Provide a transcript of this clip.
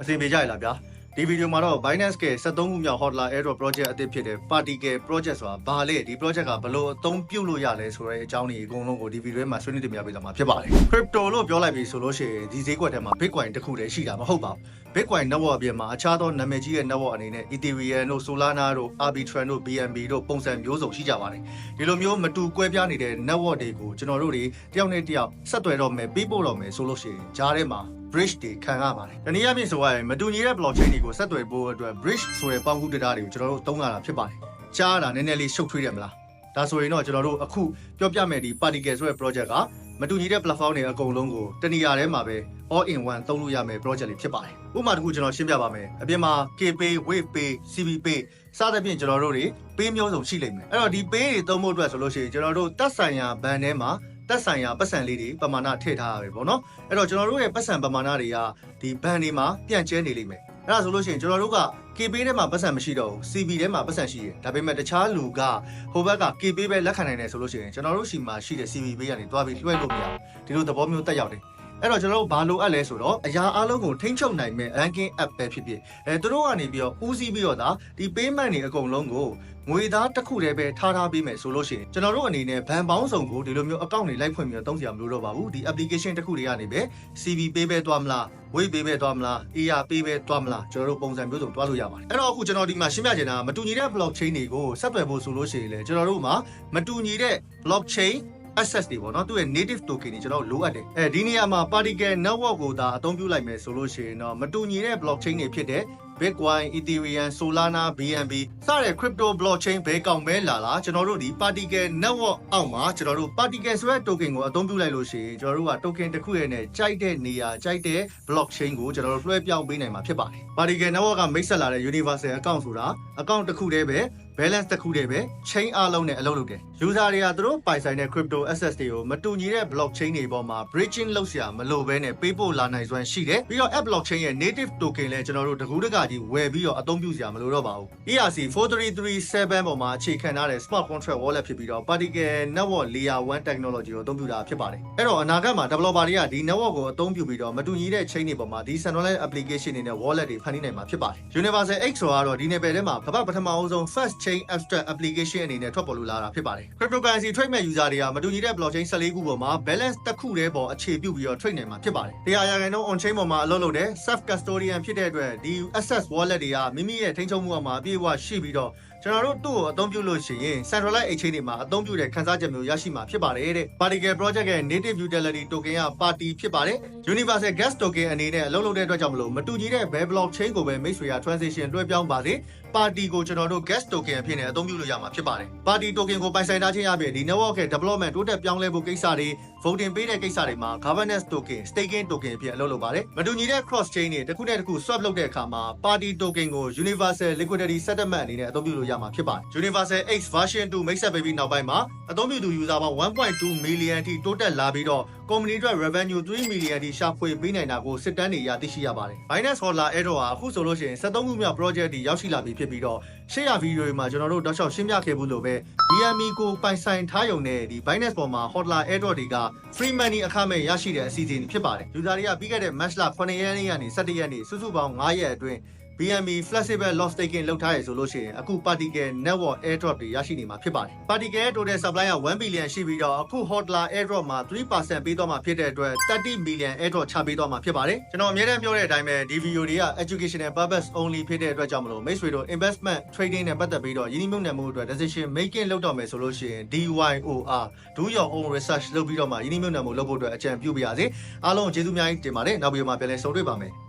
အဆင်ပြေကြရလားဗျာဒီဗီဒီယိုမှာတော့ Binance က73ခုမြောက် Hodler Airdrop Project အသစ်ဖြစ်တဲ့ Particle Project ဆိုတာဘာလဲဒီ project ကဘယ်လိုအသုံးပြုလို့ရလဲဆိုတဲ့အကြောင်းတွေအကုန်လုံးကိုဒီဗီဒီယိုမှာဆွေးနွေးတင်ပြပေးသွားမှာဖြစ်ပါတယ် Crypto လို့ပြောလိုက်ပြီဆိုလို့ရှိရင်ဒီဈေးကွက်ထဲမှာ Bitcoin တစ်ခုတည်းရှိတာမဟုတ်ပါဘူး Bitcoin network အပြင်မှာအခြားသောနာမည်ကြီးတဲ့ network အနေနဲ့ Ethereum တို့ Solana တို့ Arbitrum တို့ BNB တို့ပုံစံမျိုးစုံရှိကြပါတယ်ဒီလိုမျိုးမတူကွဲပြားနေတဲ့ network တွေကိုကျွန်တော်တို့တွေတယောက်နဲ့တယောက်ဆက်သွယ်တော့မယ်ပေးပို့တော့မယ်ဆိုလို့ရှိရင်ကြားထဲမှာ bridge တွေခံရပါတယ်။တနည်းအားဖြင့်ဆိုရရင်မတူညီတဲ့ blockchain တွေကိုဆက်သွယ်ဖို့အတွက် bridge ဆိုတဲ့ပေါင်းကူး data တွေကိုကျွန်တော်တို့သုံးရတာဖြစ်ပါတယ်။ကြားရတာနည်းနည်းလေးရှုပ်ထွေးတယ်မလား။ဒါဆိုရင်တော့ကျွန်တော်တို့အခုပြောပြမယ်ဒီ particle ဆိုတဲ့ project က မတူညီတဲ့ platform တွေအကုန်လုံးကိုတနေရာထဲမှာပဲ all in one သုံးလို့ရမယ် project လေးဖြစ်ပါတယ်။ဥပမာတစ်ခုကျွန်တော်ရှင်းပြပါမယ်။အပြင်မှာ KPay, WavePay, CBPay စသဖြင့်ကျွန်တော်တို့တွေ pay မျိုးစုံရှိလိမ့်မယ်။အဲ့တော့ဒီ pay တွေသုံးဖို့အတွက်ဆိုလို့ရှိရင်ကျွန်တော်တို့တက်ဆိုင်ရာဘဏ်ထဲမှာတက်ဆိုင်ရာပတ်စံလေးတွေပမာဏထည့်ထားရပဲပေါ့နော်အဲ့တော့ကျွန်တော်တို့ရဲ့ပတ်စံပမာဏတွေကဒီဘဏ်တွေမှာပြန့်ကျဲနေလိမ့်မယ် အဲ့ဒါဆိုလို့ရှိရင်ကျွန်တော်တို့က KB ထဲမှာပတ်စံမရှိတော့ဘူး CB ထဲမှာပတ်စံရှိတယ်ဒါပေမဲ့တခြားလူကဟိုဘက်က KB ပဲလက်ခံနိုင်တယ်ဆိုလို့ရှိရင်ကျွန်တော်တို့ရှိမှာရှိတဲ့ CB ဘေးကနေတွားပြီးလွှဲလို့မရဘူးဒီလိုသဘောမျိုးတက်ရောက်တယ် အဲ့တော့ကျွန်တော်တို့ဘာလိုအပ်လဲဆိုတော့အရာအလုံးကိုထိန်းချုပ်နိုင်မဲ့ ranking app ပဲဖြစ်ဖြစ်အဲသူတို့ကနေပြီးတော့ဦးစီးပြီးတော့ဒါဒီ payment တွေအကုန်လုံးကိုငွေသားတစ်ခုတည်းပဲထားထားပေးမယ်ဆိုလို့ရှိရင်ကျွန်တော်တို့အနေနဲ့ဘဏ်ပေါင်းစုံကိုဒီလိုမျိုး account တွေလိုက်ဖွင့်ပြီးတော့သုံးစရာမလိုတော့ပါဘူးဒီ application တစ်ခုတွေကနေပဲ CB pay ပဲသွားမလား wait pay ပဲသွားမလား AR pay ပဲသွားမလားကျွန်တော်တို့ပုံစံမျိုးစုံသွားလို့ရပါတယ်အဲ့တော့အခုကျွန်တော်ဒီမှာရှင်းပြချင်တာမတူညီတဲ့ blockchain တွေကိုဆက်သွယ်ဖို့ဆိုလို့ရှိရင်လေကျွန်တော်တို့မှာမတူညီတဲ့ blockchain access တွေပေါ့နော်သူ့ရဲ့ native token တွေကျွန်တော်လိုအပ်တယ်အဲဒီနေရာမှာ particle network ကိုဒါအသုံးပြုလိုက်မယ်ဆိုလို့ရှိရင်တော့မတူညီတဲ့ blockchain တွေဖြစ်တဲ့ Bitcoin, Ethereum, Solana, BNB စတဲ့ crypto blockchain ဘယ်ကောင်ပဲလာလာကျွန်တော်တို့ဒီ particle network အောက်မှာကျွန်တော်တို့ particle ဆိုတဲ့ token ကိုအသုံးပြုလိုက်လို့ရှိရင်ကျွန်တော်တို့က token တစ်ခုရဲ့နဲ့ကြိုက်တဲ့နေရာကြိုက်တဲ့ blockchain ကိုကျွန်တော်တို့လွှဲပြောင်းပေးနိုင်မှာဖြစ်ပါတယ် particle network ကမိတ်ဆက်လာတဲ့ universal account ဆိုတာ account တစ်ခုတည်းပဲ balance တစ်ခုတည်းပဲ chain အလုံးနဲ့အလုပ်လုပ်တယ် user တွေကသူတို့ပိုင်ဆိုင်တဲ့ crypto asset တွေကိုမတူညီတဲ့ blockchain တွေပေါ်မှာ bridging လုပ်စရာမလိုဘဲနဲ့ပေးပို့လာနိုင်စွမ်းရှိတယ်ပြီးတော့ app blockchain ရဲ့ native token လည်းကျွန်တော်တို့တကူးတကကြီးဝယ်ပြီးတော့အသုံးပြုစရာမလိုတော့ပါဘူး ERC 4337ပေါ်မှာအခြေခံထားတဲ့ smart contract wallet ဖြစ်ပြီးတော့ particle network layer 1 technology ကိုအသုံးပြုတာဖြစ်ပါတယ်အဲ့တော့အနာဂတ်မှာ developer တွေကဒီ network ကိုအသုံးပြုပြီးတော့မတူညီတဲ့ chain တွေပေါ်မှာဒီ centralized application တွေနဲ့ wallet တွေဖန်တီးနိုင်မှာဖြစ်ပါတယ် Universal X ဆိုတော့ဒီ level ထဲမှာကမ္ဘာပထမအဆုံး first chain abstract application အနေနဲ့ထွက်ပေါ်လာတာဖြစ်ပါတယ် cryptocurrency trade မဲ့ user တွေကမတူညီတဲ့ blockchain 14ခုပေါ်မှာ balance တစ်ခုတည်းပေါ်အခြေပြုပြီးတော့ trade နိုင်မှာဖြစ်ပါတယ်တရားရာခိုင်နှုန်း on chain ပေါ်မှာအလုပ်လုပ်တဲ့ self custodian ဖြစ်တဲ့အတွက်ဒီ access wallet တွေကမိမိရဲ့ထိန်းချုပ်မှုအောက်မှာအပြည့်အဝရှိပြီးတော့ ကျွန်တော်တို့သူ့ကိုအသုံးပြုလို့ရှိရင် centralized exchange တွေမှာအသုံးပြုတဲ့ခန်းစားချက်မျိုးရရှိမှာဖြစ်ပါတယ်တဲ့ particle project ရဲ့ native utility token က party ဖြစ်ပါတယ် universal gas token အနေနဲ့အလုပ်လုပ်တဲ့အတွက်ကြောင့်မလို့မတူညီတဲ့ bell blockchain ကိုပဲမိတ်ဆွေရ transition လွှဲပြောင်းပါစေ party ကိုကျွန်တော်တို့ gas token အဖြစ်နဲ့အသုံးပြုလို့ရမှာဖြစ်ပါတယ် party token ကိုပိုင်ဆိုင်ထားခြင်းအပြင်ဒီ network ရဲ့ development တိုးတက်ပြောင်းလဲဖို့ကိစ္စတွေ voting ပေးတဲ့ကိစ္စတွေမှာ governance token staking token အဖြစ်အလုပ်လုပ်ပါတယ်မတူညီတဲ့ cross chain တွေတစ်ခုနဲ့တစ်ခု swap လုပ်တဲ့အခါမှာ party token ကို universal liquidity settlement အနေနဲ့အသုံးပြုလို့ရမှာဖြစ်ပါတယ် universal x version 2မိတ်ဆက်ပေးပြီးနောက်ပိုင်းမှာအသုံးပြုသူ user ပေါင်း1.2 million ထိတိုးတက်လာပြီးတော့ company အတွက် revenue 3 million ထိရှာဖွေပေးနိုင်တာကိုစစ်တမ်းတွေရသိရှိရပါတယ် Binance Hodler Airdrop ဟာအခုဆိုလို့ရှိရင်73ခုမြောက် project တွေရောက်ရှိလာပြီဖြစ်ပြီးတော့ရှေ့ရဗီဒီယိုတွေမှာကျွန်တော်တို့တောက်လျှောက်ရှင်းပြခဲ့ဘူးလို့ပဲ BME ကိုပိုင်ဆိုင်ထားရုံနဲ့ဒီ Binance ပေါ်မှာ Hodler Airdrop တွေက free money အခမဲ့ရရှိတဲ့အစီအစဉ်ဖြစ်ပါတယ် user တွေကပြီးခဲ့တဲ့ match လ9ရက်နေ့ကနေ17ရက်နေ့စုစုပေါင်း9ရက်အတွင်း BNB flexible loss taking လောက်ထားရဆိုလို့ရှိရင်အခု particle network airdrop တွေရရှိနေမှာဖြစ်ပါတယ် particle total supply က1 billion ရှိပြီးတော့အခု hodler airdrop မှာ3%ပေးသွားမှာဖြစ်တဲ့အတွက်30 million airdrop ချပေးသွားမှာဖြစ်ပါတယ်ကျွန်တော်အများအားပြောတဲ့အတိုင်းပဲဒီ video တွေက educational purpose only ဖြစ်တဲ့အတွက်ကြောင့်မလို့မိတ်ဆွေတို့ investment trading နဲ့ပတ်သက်ပြီးတော့ယင်းနှိမ့်နှံမှုအတွက် decision making လုပ်တော့မယ်ဆိုလို့ရှိရင် DYOR do your own research လုပ်ပြီးတော့မှယင်းနှိမ့်နှံမှုလုပ်ဖို့အတွက်အကြံပြုပါရစေအားလုံးကျေးဇူးအများကြီးတင်ပါတယ်နောက်ဗီဒီယိုမှာပြန်လည်ဆုံတွေ့ပါမယ်